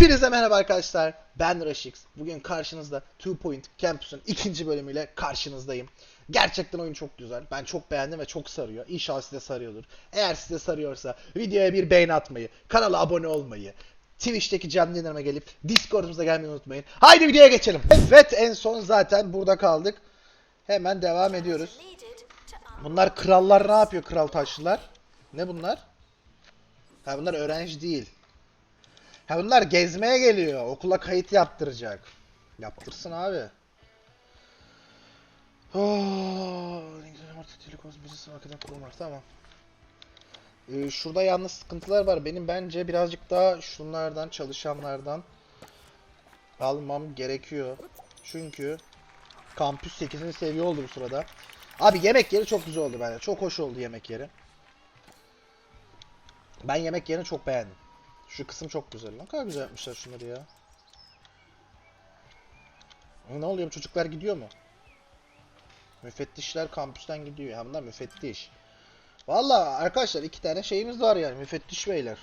Hepinize merhaba arkadaşlar. Ben Raşix. Bugün karşınızda Two Point Campus'un ikinci bölümüyle karşınızdayım. Gerçekten oyun çok güzel. Ben çok beğendim ve çok sarıyor. İnşallah size sarıyordur. Eğer size sarıyorsa videoya bir beğeni atmayı, kanala abone olmayı, Twitch'teki canlı yayınlarıma gelip Discord'umuza gelmeyi unutmayın. Haydi videoya geçelim. Evet en son zaten burada kaldık. Hemen devam ediyoruz. Bunlar krallar ne yapıyor kral taşlılar? Ne bunlar? Ha bunlar öğrenci değil. Ha bunlar gezmeye geliyor. Okula kayıt yaptıracak. Yaptırsın abi. Oh, Telekom tamam. Ee, şurada yalnız sıkıntılar var. Benim bence birazcık daha şunlardan, çalışanlardan almam gerekiyor. Çünkü kampüs 8. seviye oldu bu sırada. Abi yemek yeri çok güzel oldu bence. Çok hoş oldu yemek yeri. Ben yemek yerini çok beğendim. Şu kısım çok güzel. Ne kadar güzel yapmışlar şunları ya. Ne oluyor bu çocuklar gidiyor mu? Müfettişler kampüsten gidiyor. Ha bunlar müfettiş. Valla arkadaşlar iki tane şeyimiz var yani. Müfettiş beyler.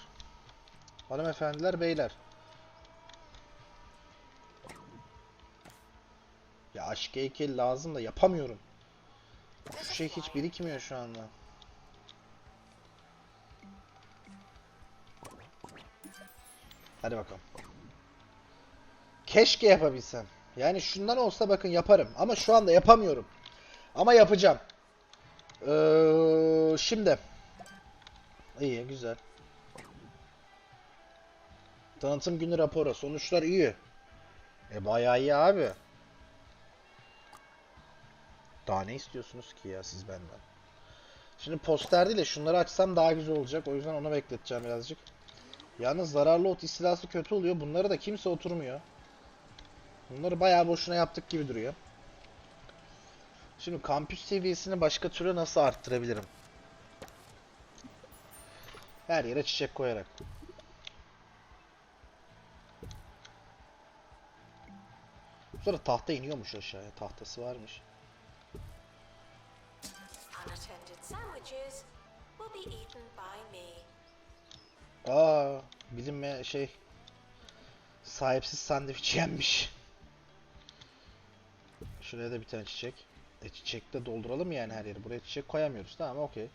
Hanımefendiler beyler. Ya aşk heykeli lazım da yapamıyorum. Şu şey hiç birikmiyor şu anda. Hadi bakalım. Keşke yapabilsem. Yani şundan olsa bakın yaparım. Ama şu anda yapamıyorum. Ama yapacağım. Ee, şimdi. İyi, güzel. Tanıtım günü raporu. Sonuçlar iyi. E bayağı iyi abi. Daha ne istiyorsunuz ki ya siz benden? Şimdi poster değil de şunları açsam daha güzel olacak. O yüzden onu bekleteceğim birazcık. Yalnız zararlı ot istilası kötü oluyor. Bunları da kimse oturmuyor. Bunları bayağı boşuna yaptık gibi duruyor. Şimdi kampüs seviyesini başka türlü nasıl arttırabilirim? Her yere çiçek koyarak. Sonra tahta iniyormuş aşağıya. Tahtası varmış. Unattended sandwiches will be eaten by me. Aa, bilinme şey sahipsiz sandviç yenmiş. Şuraya da bir tane çiçek. E çiçek de dolduralım yani her yeri. Buraya çiçek koyamıyoruz. Tamam okey.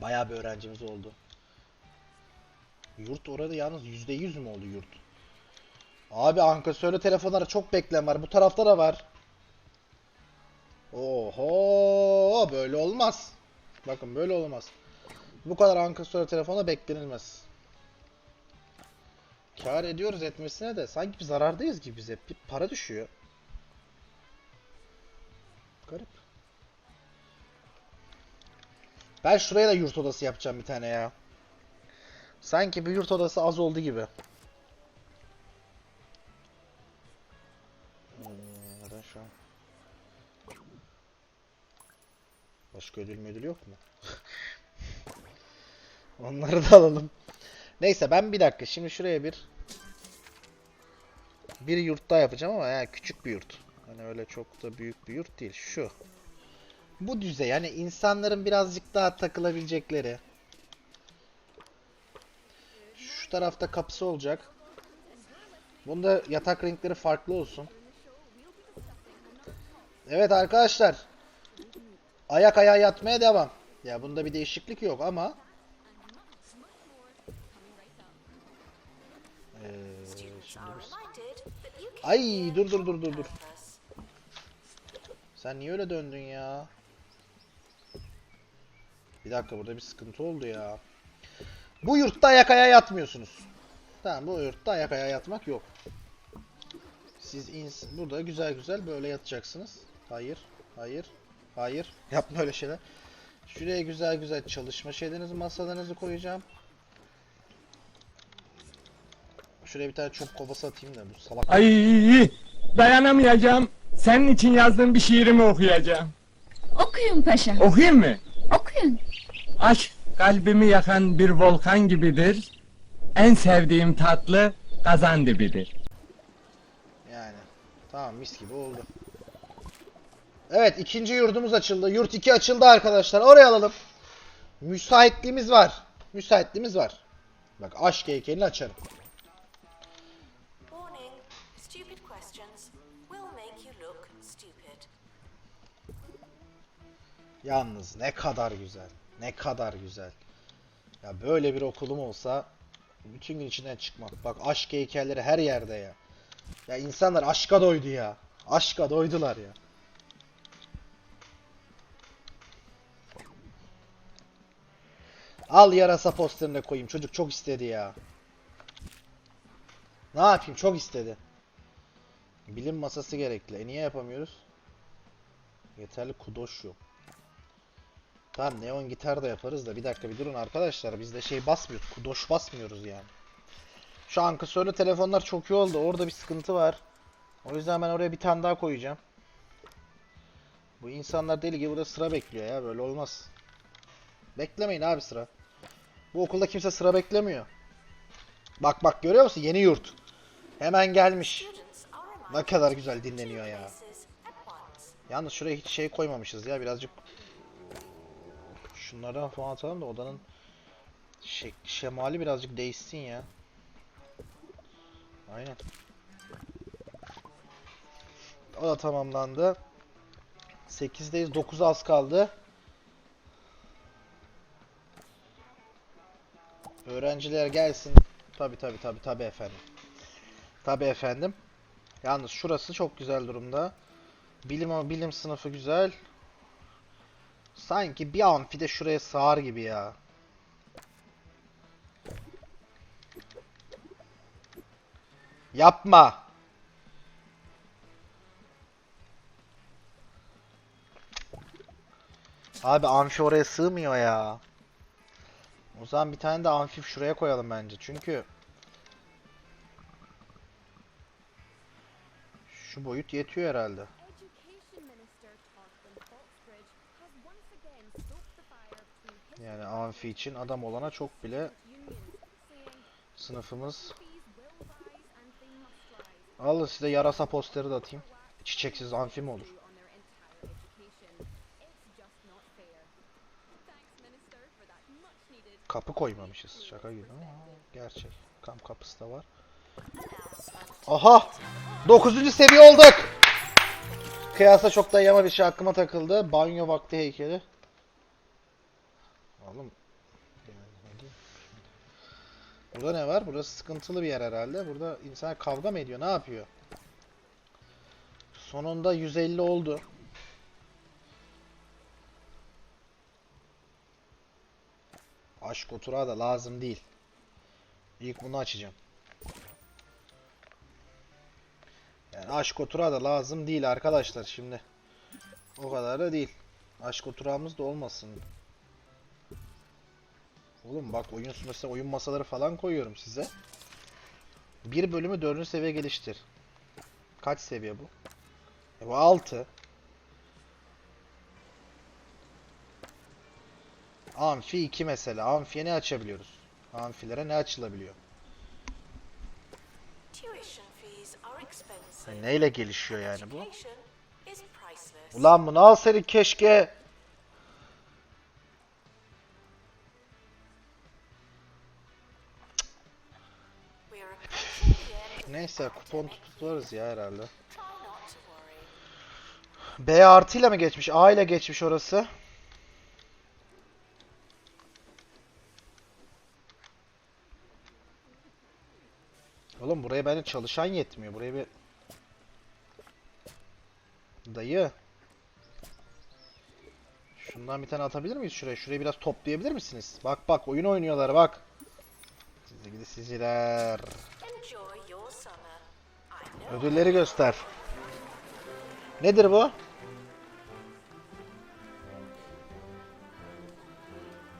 Bayağı bir öğrencimiz oldu. Yurt orada yalnız %100 mü oldu yurt? Abi ankasörlü telefonlara çok beklem var. Bu tarafta da var. Oho böyle olmaz. Bakın böyle olmaz. Bu kadar ankasörlü telefona beklenilmez. Kar ediyoruz etmesine de sanki bir zarardayız gibi bize. Bir para düşüyor. Garip. Ben şuraya da yurt odası yapacağım bir tane ya. Sanki bir yurt odası az oldu gibi. Başka ödül müdül yok mu? Onları da alalım. Neyse ben bir dakika şimdi şuraya bir bir yurt daha yapacağım ama yani küçük bir yurt. Hani öyle çok da büyük bir yurt değil. Şu. Bu düzey yani insanların birazcık daha takılabilecekleri. Şu tarafta kapısı olacak. Bunda yatak renkleri farklı olsun. Evet arkadaşlar. Ayak ayağa yatmaya devam. Ya bunda bir değişiklik yok ama Ay dur dur dur dur dur. Sen niye öyle döndün ya? Bir dakika burada bir sıkıntı oldu ya. Bu yurtta ayak yatmıyorsunuz. Tamam bu yurtta ayak yatmak yok. Siz ins burada güzel güzel böyle yatacaksınız. Hayır, hayır, hayır. Yapma öyle şeyler. Şuraya güzel güzel çalışma şeylerinizi, masalarınızı koyacağım. Şuraya bir tane çöp kovası atayım da bu salak. Ay dayanamayacağım. Senin için yazdığım bir şiirimi okuyacağım. Okuyun paşa, Okuyayım mı? okuyun. Aşk kalbimi yakan bir volkan gibidir. En sevdiğim tatlı kazan dibidir. Yani. Tamam mis gibi oldu. Evet ikinci yurdumuz açıldı. Yurt 2 açıldı arkadaşlar. Oraya alalım. Müsaitliğimiz var. Müsaitliğimiz var. Bak aşk heykelini açarım. Yalnız ne kadar güzel. Ne kadar güzel. Ya böyle bir okulum olsa bütün gün içinden çıkmam. Bak aşk heykelleri her yerde ya. Ya insanlar aşka doydu ya. Aşka doydular ya. Al yarasa posterini de koyayım. Çocuk çok istedi ya. Ne yapayım? Çok istedi. Bilim masası gerekli. E niye yapamıyoruz? Yeterli kudoş yok. Tamam neon gitar da yaparız da bir dakika bir durun arkadaşlar biz de şey basmıyoruz kudoş basmıyoruz yani. Şu ankesörlü telefonlar çok iyi oldu orada bir sıkıntı var. O yüzden ben oraya bir tane daha koyacağım. Bu insanlar deli gibi burada sıra bekliyor ya böyle olmaz. Beklemeyin abi sıra. Bu okulda kimse sıra beklemiyor. Bak bak görüyor musun yeni yurt. Hemen gelmiş. Ne kadar güzel dinleniyor ya. Yalnız şuraya hiç şey koymamışız ya birazcık şunlardan falan atalım da odanın şek şemali birazcık değişsin ya. Aynen. O da tamamlandı. 8'deyiz. 9 az kaldı. Öğrenciler gelsin. Tabi tabi tabi tabi efendim. Tabi efendim. Yalnız şurası çok güzel durumda. Bilim bilim sınıfı güzel. Sanki bir amfi de şuraya sığar gibi ya. Yapma. Abi amfi oraya sığmıyor ya. O zaman bir tane de amfi şuraya koyalım bence. Çünkü şu boyut yetiyor herhalde. Yani amfi için adam olana çok bile sınıfımız. Alın size yarasa posteri de atayım. Çiçeksiz amfi mi olur? Kapı koymamışız. Şaka gibi ama gerçek. Kam kapısı da var. Aha! 9. seviye olduk. Kıyasla çok da yama bir şey aklıma takıldı. Banyo vakti heykeli. Oğlum. yani şimdi? Burada ne var? Burası sıkıntılı bir yer herhalde. Burada insan kavga mı ediyor? Ne yapıyor? Sonunda 150 oldu. Aşk oturağı da lazım değil. İlk bunu açacağım. Yani aşk oturağı da lazım değil arkadaşlar şimdi. O kadar da değil. Aşk oturağımız da olmasın. Oğlum bak oyun mesela oyun masaları falan koyuyorum size. Bir bölümü 4. seviye geliştir. Kaç seviye bu? E bu 6. Amfi 2 mesela. Amfiye ne açabiliyoruz? Amfilere ne açılabiliyor? E neyle gelişiyor yani bu? Ulan bunu al seni keşke. Neyse kupon tutarız ya herhalde. B artıyla mı geçmiş? A ile geçmiş orası. Oğlum buraya bence çalışan yetmiyor. Buraya bir... Dayı. Şundan bir tane atabilir miyiz şuraya? Şurayı biraz toplayabilir misiniz? Bak bak oyun oynuyorlar bak. Sizi gidi siziler. Ödülleri göster. Nedir bu?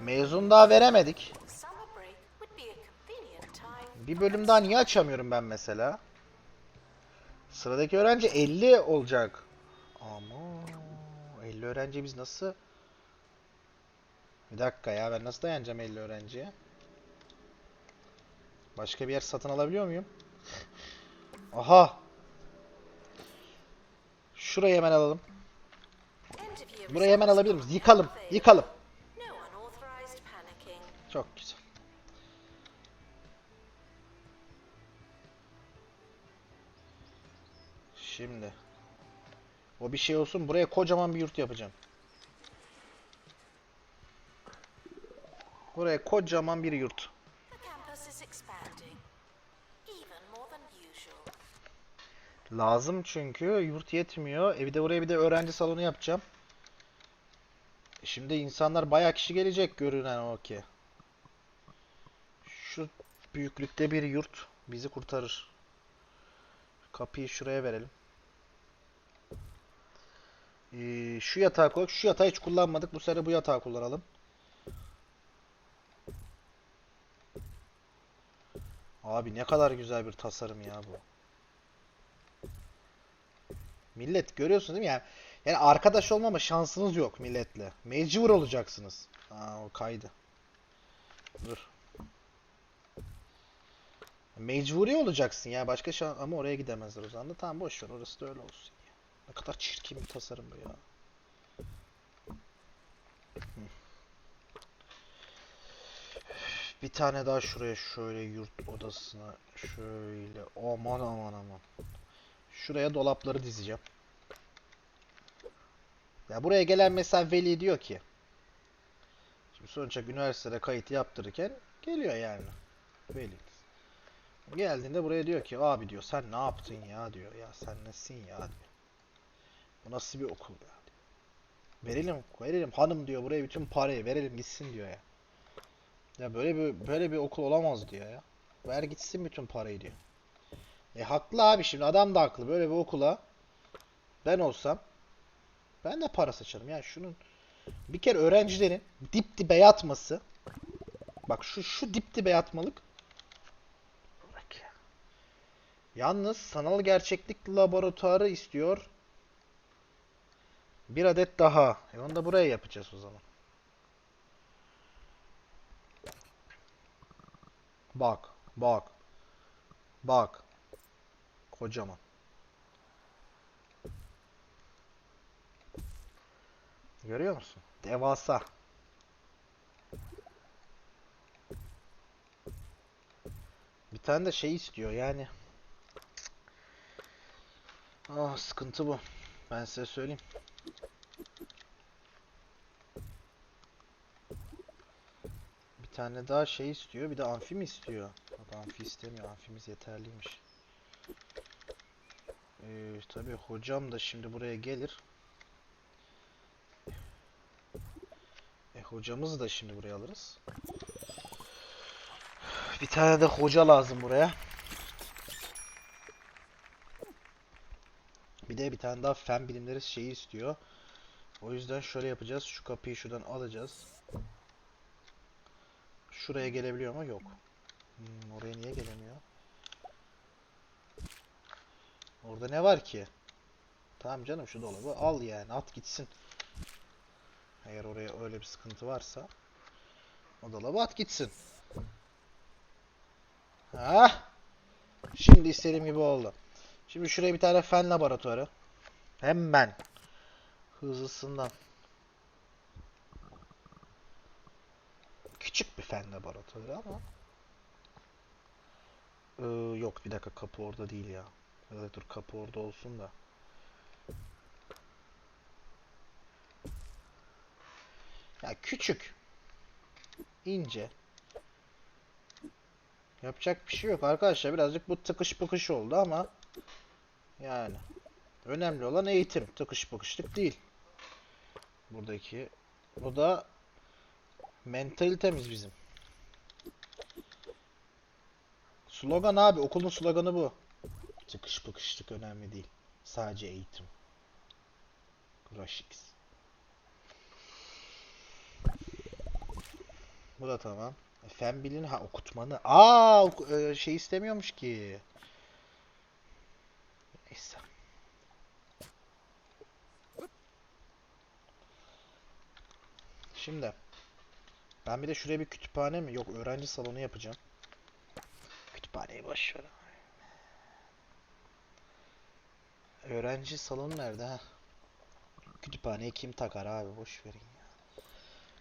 Mezun daha veremedik. Bir bölüm daha niye açamıyorum ben mesela? Sıradaki öğrenci 50 olacak. Ama 50 öğrenci biz nasıl? Bir dakika ya ben nasıl dayanacağım 50 öğrenciye? Başka bir yer satın alabiliyor muyum? Aha. Şurayı hemen alalım. Burayı hemen alabilir miyiz? Yıkalım. Yıkalım. Çok güzel. Şimdi. O bir şey olsun. Buraya kocaman bir yurt yapacağım. Buraya kocaman bir yurt. Lazım çünkü yurt yetmiyor. E bir de buraya bir de öğrenci salonu yapacağım. E Şimdi insanlar bayağı kişi gelecek görünen o ki. Şu büyüklükte bir yurt bizi kurtarır. Kapıyı şuraya verelim. Ee, şu yatağı koy. Şu yatağı hiç kullanmadık. Bu sene bu yatağı kullanalım. Abi ne kadar güzel bir tasarım ya bu. Millet görüyorsunuz değil mi? Yani, yani arkadaş olmama şansınız yok milletle. Mecbur olacaksınız. Aa o kaydı. Dur. Mecburi olacaksın ya. Başka şan ama oraya gidemezler o zaman da. Tamam boş ver. Orası da öyle olsun ya. Ne kadar çirkin bir tasarım bu ya. Bir tane daha şuraya şöyle yurt odasına şöyle aman aman aman. Şuraya dolapları dizeceğim. Ya buraya gelen mesela veli diyor ki Şimdi sonuçta üniversitede kayıt yaptırırken geliyor yani. Veli. Geldiğinde buraya diyor ki abi diyor sen ne yaptın ya diyor. Ya sen nesin ya diyor. Bu nasıl bir okul ya diyor. Verelim verelim hanım diyor buraya bütün parayı verelim gitsin diyor ya. Ya böyle bir böyle bir okul olamaz diyor ya. Ver gitsin bütün parayı diyor. E haklı abi şimdi adam da haklı. Böyle bir okula ben olsam ben de para saçarım. Yani şunun bir kere öğrencilerin dip dibe yatması bak şu şu dip dibe yatmalık bak ya. Yalnız sanal gerçeklik laboratuvarı istiyor. Bir adet daha. E onu da buraya yapacağız o zaman. Bak, bak. Bak. Kocaman. Görüyor musun? Devasa. Bir tane de şey istiyor yani. Ah sıkıntı bu. Ben size söyleyeyim. Bir tane daha şey istiyor. Bir de amfi mi istiyor? Yok amfi istemiyor. Amfimiz yeterliymiş. Ee, tabii hocam da şimdi buraya gelir. E hocamızı da şimdi buraya alırız. Bir tane de hoca lazım buraya. Bir de bir tane daha fen bilimleri şeyi istiyor. O yüzden şöyle yapacağız. Şu kapıyı şuradan alacağız. Şuraya gelebiliyor mu? Yok. Hmm, oraya niye gelemiyor? Orada ne var ki? Tamam canım şu dolabı al yani at gitsin. Eğer oraya öyle bir sıkıntı varsa o dolabı at gitsin. Ha? Şimdi istediğim gibi oldu. Şimdi şuraya bir tane fen laboratuvarı. Hemen. Hızlısından. Küçük bir fen laboratuvarı ama. Ee, yok bir dakika kapı orada değil ya. Evet dur kapı orada olsun da. Ya küçük. ince. Yapacak bir şey yok arkadaşlar. Birazcık bu tıkış pıkış oldu ama yani önemli olan eğitim. Tıkış pıkışlık değil. Buradaki bu da mentalitemiz bizim. Slogan abi. Okulun sloganı bu. Tıkış pıkışlık önemli değil. Sadece eğitim. Rushix. Bu da tamam. Fen bilin ha okutmanı. Aa e, şey istemiyormuş ki. Neyse. Şimdi ben bir de şuraya bir kütüphane mi? Yok öğrenci salonu yapacağım. Kütüphaneyi boş ver. Öğrenci salonu nerede ha? Kütüphaneyi kim takar abi boş verin ya.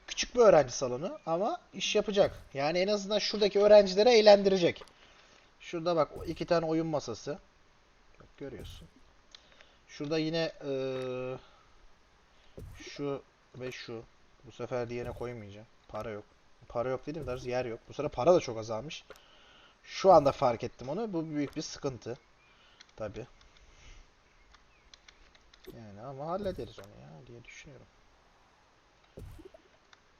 Küçük bir öğrenci salonu ama iş yapacak. Yani en azından şuradaki öğrencileri eğlendirecek. Şurada bak iki tane oyun masası. Bak görüyorsun. Şurada yine eee, şu ve şu. Bu sefer diğerine koymayacağım. Para yok. Para yok dedim daha yer yok. Bu sefer para da çok azalmış. Şu anda fark ettim onu. Bu büyük bir sıkıntı. Tabi. Yani ama hallederiz onu ya diye düşünüyorum.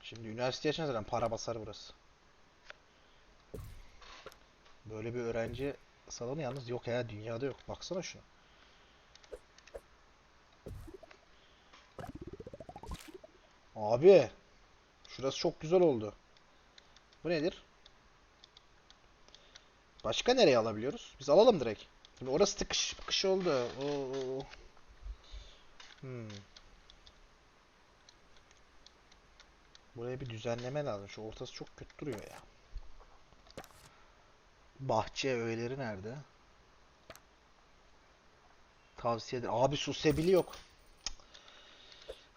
Şimdi üniversite yaşına zaten para basar burası. Böyle bir öğrenci salonu yalnız yok ya dünyada yok. Baksana şuna. Abi. Şurası çok güzel oldu. Bu nedir? Başka nereye alabiliyoruz? Biz alalım direkt. Şimdi orası tıkış tıkış oldu. Oo. Hmm. Buraya bir düzenleme lazım. Şu ortası çok kötü duruyor ya. Bahçe öğeleri nerede? Tavsiye ederim. Abi susebili yok.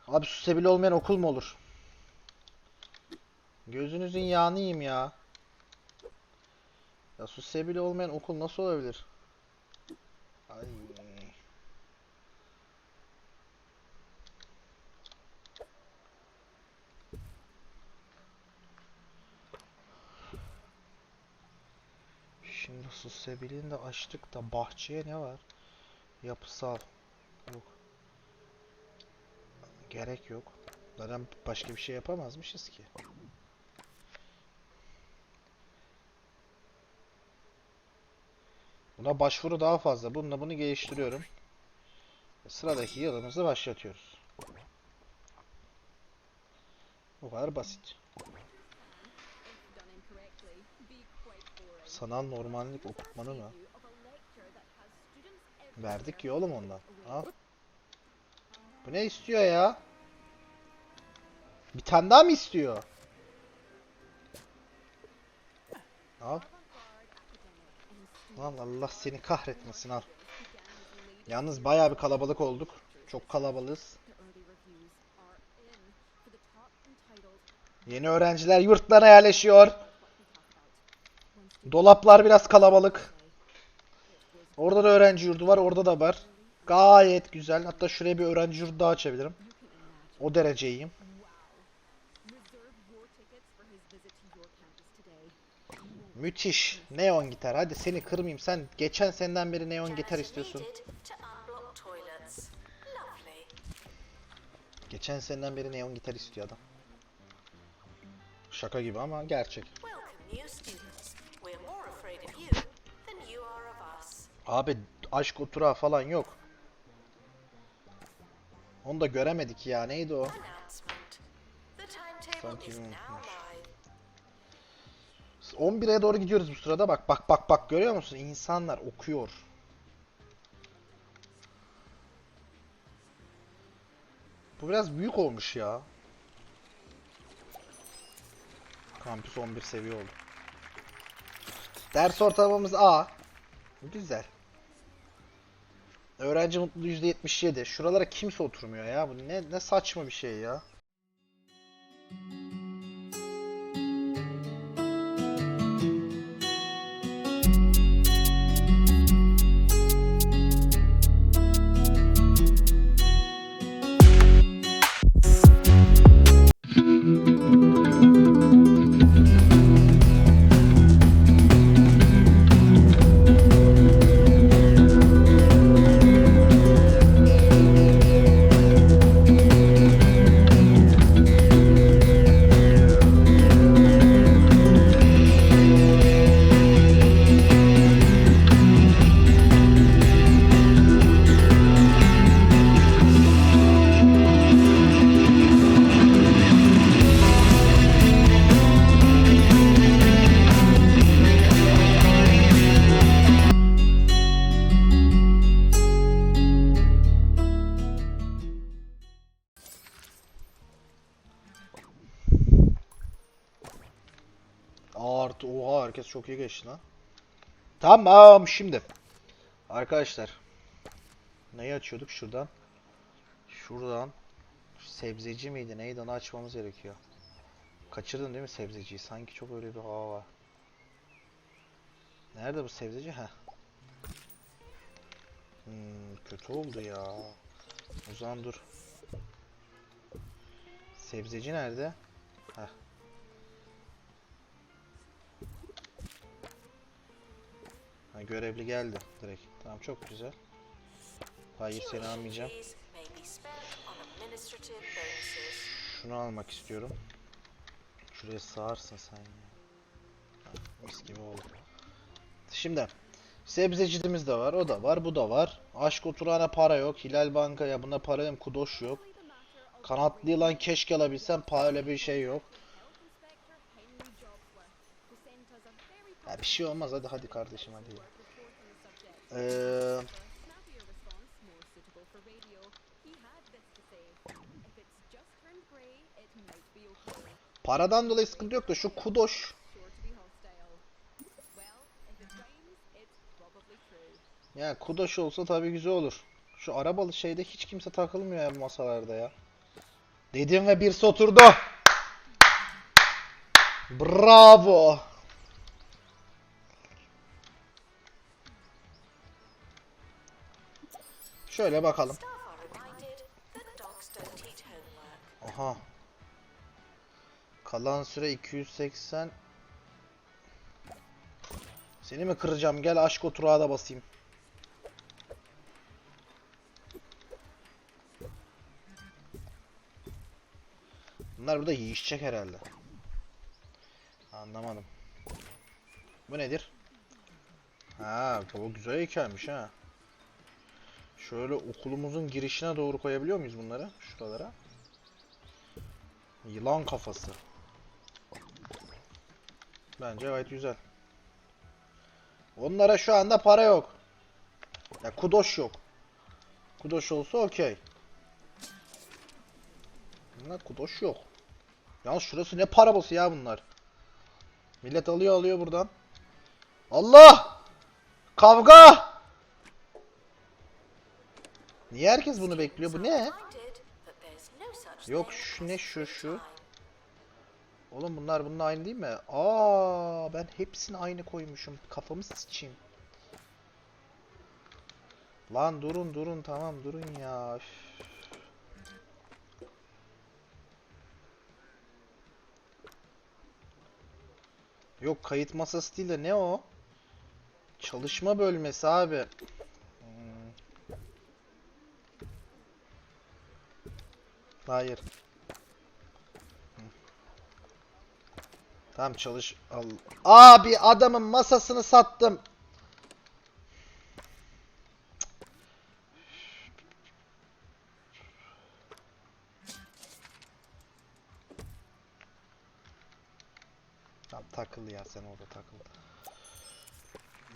Abi susebili olmayan okul mu olur? Gözünüzün yağını ya. Ya susebili olmayan okul nasıl olabilir? Ay. Şimdi susabiliğini de açtık da bahçeye ne var? Yapısal. Yok. Gerek yok. Zaten başka bir şey yapamazmışız ki. Buna başvuru daha fazla. Bununla bunu geliştiriyorum. Sıradaki yılımızı başlatıyoruz. Bu kadar basit. Sanal normallik okutmanı mı? Verdik ya oğlum ondan. Al. Bu ne istiyor ya? Bir tane daha mı istiyor? Al. Lan Allah seni kahretmesin al. Yalnız bayağı bir kalabalık olduk. Çok kalabalığız. Yeni öğrenciler yurtlarına yerleşiyor. Dolaplar biraz kalabalık. Orada da öğrenci yurdu var, orada da var. Gayet güzel. Hatta şuraya bir öğrenci yurdu daha açabilirim. O derece iyiyim. Müthiş. Neon gitar. Hadi seni kırmayayım. Sen geçen seneden beri neon gitar istiyorsun. Geçen seneden beri neon gitar istiyor adam. Şaka gibi ama gerçek. Abi aşk oturağı falan yok. Onu da göremedik ya. Neydi o? Sanki unutmuş. live. 11'e doğru gidiyoruz bu sırada. Bak bak bak bak görüyor musun? İnsanlar okuyor. Bu biraz büyük olmuş ya. Kampüs 11 seviye oldu. Ders ortalamamız A. Güzel. Öğrenci mutluluğu %77. Şuralara kimse oturmuyor ya. Bu ne ne saçma bir şey ya. Tamam şimdi. Arkadaşlar. Neyi açıyorduk şuradan? Şuradan. Sebzeci miydi neydi onu açmamız gerekiyor. Kaçırdın değil mi sebzeciyi? Sanki çok öyle bir hava var. Nerede bu sebzeci? Heh. Hmm, kötü oldu ya. O zaman dur. Sebzeci nerede? Heh. Ha, görevli geldi direkt. Tamam çok güzel. Hayır seni almayacağım. Şunu almak istiyorum. Şuraya sığarsın sen ya. Mis gibi oldu. Şimdi sebzecidimiz de var, o da var, bu da var. Aşk oturana para yok. Hilal Banka ya buna para yok, kudoş yok. Kanatlı yılan keşke alabilsem, para öyle bir şey yok. A very Ya bir şey olmaz hadi hadi kardeşim hadi. Ee, paradan dolayı sıkıntı yok da şu kudoş. Ya kudoş olsa tabii güzel olur. Şu arabalı şeyde hiç kimse takılmıyor ya bu masalarda ya. Dedim ve birisi oturdu. Bravo. Eat homework. Aha. Kalan süre 280. Seni mi kıracağım? Gel aşk oturağa da basayım. Bunlar burada yiyişecek herhalde. Anlamadım. Bu nedir? Ha, bu güzel heykelmiş ha. Şöyle okulumuzun girişine doğru koyabiliyor muyuz bunları? Şuralara. Yılan kafası. Bence gayet güzel. Onlara şu anda para yok. Ya kudoş yok. Kudoş olsa okey. Bunlar kudoş yok. Yalnız şurası ne parabası ya bunlar. Millet alıyor alıyor buradan. Allah! Kavga! Niye herkes bunu bekliyor? Bu ne? Yok şu ne şu şu. Oğlum bunlar bununla aynı değil mi? Aa ben hepsini aynı koymuşum. Kafamı sıçayım. Lan durun durun tamam durun ya. Üf. Yok kayıt masası değil de ne o? Çalışma bölmesi abi. Hayır. Tamam çalış. Al. Abi adamın masasını sattım. Tamam takıl ya sen orada takıl.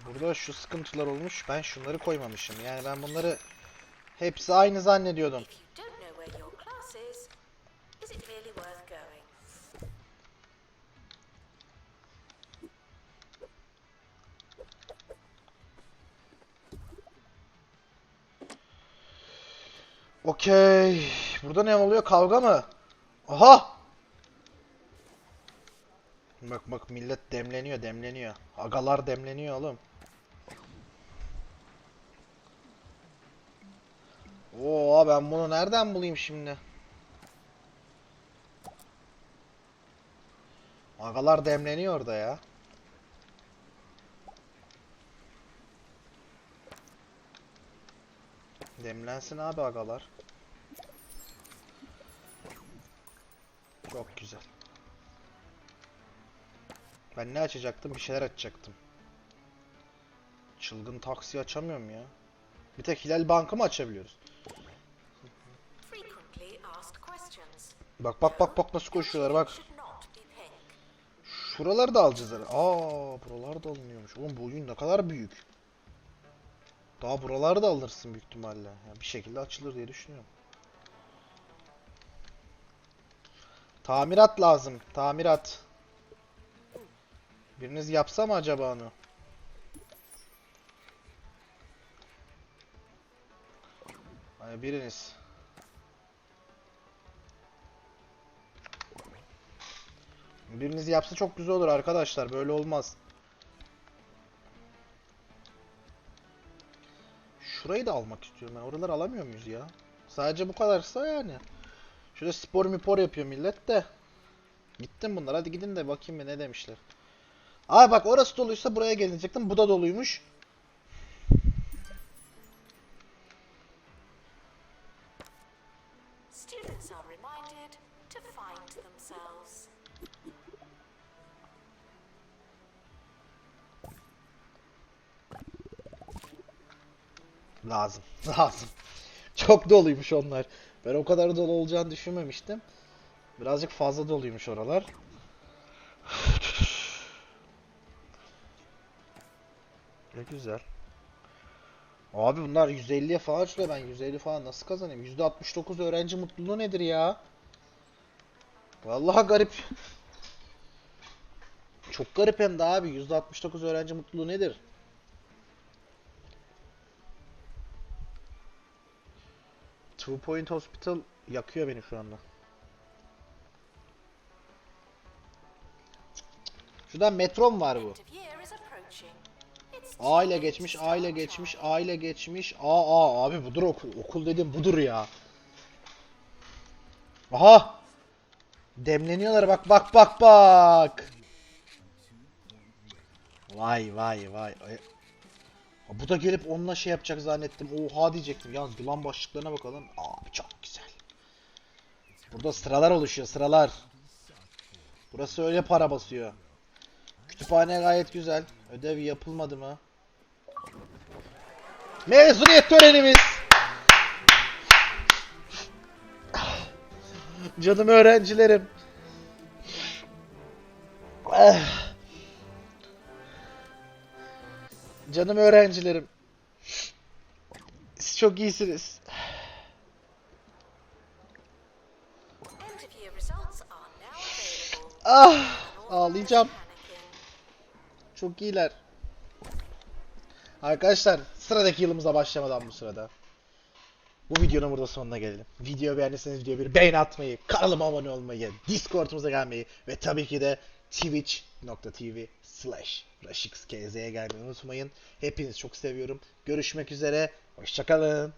Burada şu sıkıntılar olmuş. Ben şunları koymamışım. Yani ben bunları hepsi aynı zannediyordum. Okey. Burada ne oluyor? Kavga mı? Aha! Bak bak millet demleniyor, demleniyor. Agalar demleniyor oğlum. Oo ben bunu nereden bulayım şimdi? Agalar demleniyor orada ya. Demlensin abi agalar. Çok güzel. Ben ne açacaktım? Bir şeyler açacaktım. Çılgın taksi açamıyorum ya. Bir tek Hilal Bank'ı mı açabiliyoruz? Bak bak bak bak nasıl koşuyorlar bak. Şuraları da alacağız herhalde. Aa buralar da alınıyormuş. Oğlum bu oyun ne kadar büyük. Daha buraları da alırsın büyük ihtimalle. Yani bir şekilde açılır diye düşünüyorum. Tamirat lazım. Tamirat. Biriniz yapsa mı acaba onu? Hani biriniz. Biriniz yapsa çok güzel olur arkadaşlar. Böyle olmaz. Şurayı da almak istiyorum ben. Oraları alamıyor muyuz ya? Sadece bu kadarsa yani. Şurada spor mipor yapıyor millet de. Gittim bunlar. Hadi gidin de bakayım ne demişler. Aa bak orası doluysa buraya gelecektim. Bu da doluymuş. Lazım. Lazım. Çok doluymuş onlar. Ben o kadar dolu olacağını düşünmemiştim. Birazcık fazla doluymuş oralar. Ne güzel. Abi bunlar 150'ye falan çıkıyor. Ben 150 falan nasıl kazanayım? %69 öğrenci mutluluğu nedir ya? Vallahi garip. Çok garip hem de abi. %69 öğrenci mutluluğu nedir? Two Point Hospital yakıyor beni şu anda. Şuradan metrom var bu. A ile geçmiş, A ile geçmiş. A ile geçmiş. Aa, aa abi budur okul. Okul dedim budur ya. Aha! Demleniyorlar bak bak bak bak. Vay vay vay. Bu da gelip onunla şey yapacak zannettim. Oha diyecektim. Yalnız yılan başlıklarına bakalım. Abi çok güzel. Burada sıralar oluşuyor sıralar. Burası öyle para basıyor. Kütüphane gayet güzel. Ödev yapılmadı mı? Mezuniyet törenimiz. Canım öğrencilerim. Canım öğrencilerim. Siz çok iyisiniz. Ah, ağlayacağım. Çok iyiler. Arkadaşlar sıradaki yılımıza başlamadan bu sırada. Bu videonun burada sonuna gelelim. Video beğendiyseniz videoya bir beğeni atmayı, kanalıma abone olmayı, Discord'umuza gelmeyi ve tabii ki de twitch.tv slash raşikskz'ye gelmeyi unutmayın. Hepinizi çok seviyorum. Görüşmek üzere. Hoşçakalın.